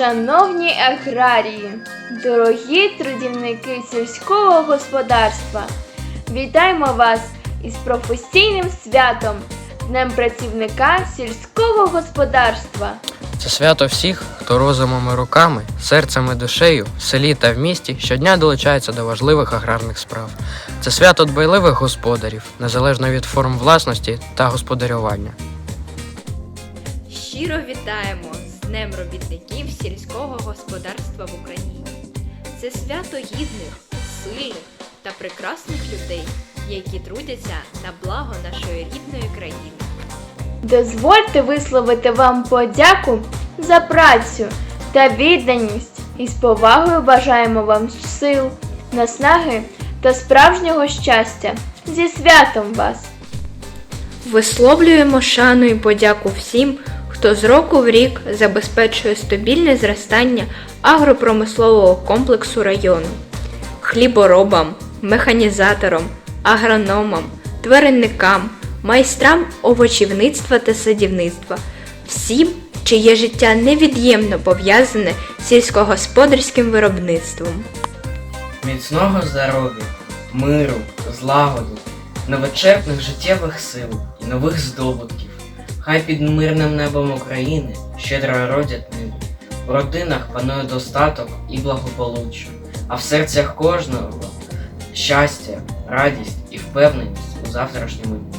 Шановні аграрії, дорогі трудівники сільського господарства, вітаємо вас із професійним святом Днем працівника сільського господарства. Це свято всіх, хто розумом і руками, серцем і душею, в селі та в місті щодня долучається до важливих аграрних справ. Це свято дбайливих господарів, незалежно від форм власності та господарювання. Щиро вітаємо Днем робітників сільського господарства в Україні. Це свято гідних, сильних та прекрасних людей, які трудяться на благо нашої рідної країни. Дозвольте висловити вам подяку за працю та відданість і з повагою бажаємо вам сил, наснаги та справжнього щастя. Зі святом вас! Висловлюємо шану і подяку всім, хто з року в рік забезпечує стабільне зростання агропромислового комплексу району, хліборобам, механізаторам, агрономам, тваринникам, майстрам овочівництва та садівництва, всім, чиє життя невід'ємно пов'язане з сільськогосподарським виробництвом. міцного здоров'я, миру, злагоди, невичерпних життєвих сил і нових здобутків. Хай під мирним небом України щедро родять ниви. В родинах панує достаток і благополуччя, а в серцях кожного щастя, радість і впевненість у завтрашньому дні.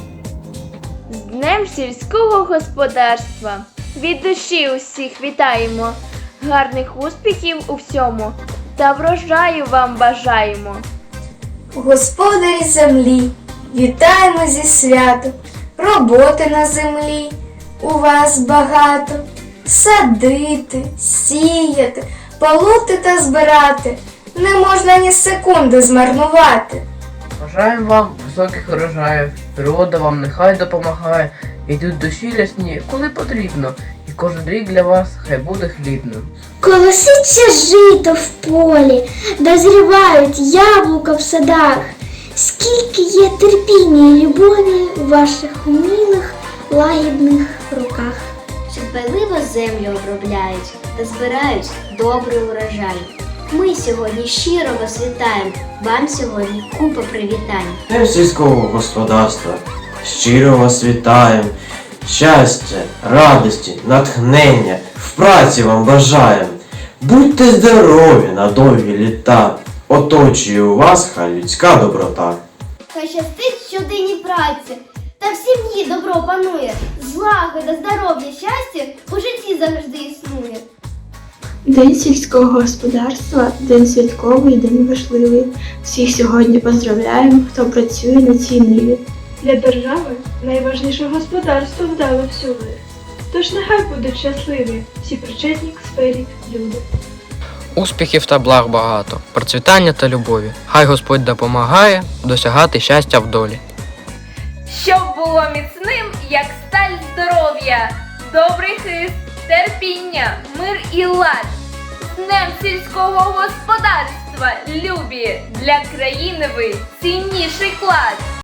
З Днем сільського господарства! Від душі усіх вітаємо! Гарних успіхів у всьому та врожаю вам бажаємо! Господарі землі, вітаємо зі святом, роботи на землі у вас багато. Садити, сіяти, полоти та збирати не можна ні секунди змарнувати. Бажаємо вам високих урожаїв, природа вам нехай допомагає, йдуть душі рясні, коли потрібно, і кожен рік для вас хай буде хлібним. Колоситься жито в полі, дозрівають яблука в садах. Скільки є терпіння і любові у ваших умілих, лагідних руках. що дбайливо землю обробляють та збирають добрий урожай. Ми сьогодні щиро вас вітаємо. Вам сьогодні купа привітань. Днем сільського господарства. Щиро вас вітаємо. Щастя, радості, натхнення, в праці вам бажаємо. Будьте здорові на довгі літа. Оточує у вас хай людська доброта. Хай щастить щоденній праці, та в сім'ї добро панує, злагода, здоров'я, щастя у житті завжди існує. День сільського господарства, день святковий, день важливий. Всіх сьогодні поздравляємо, хто працює на цій ниві. Для держави найважніше господарство вдало всюди. Тож нехай будуть щасливі всі причетні к сфері люди. Успіхів та благ багато, процвітання та любові. Хай Господь допомагає досягати щастя в долі. Щоб було міцним, як сталь здоров'я, добрий хист, терпіння, мир і лад. Днем сільського господарства, любі, для країни ви цінніший клад.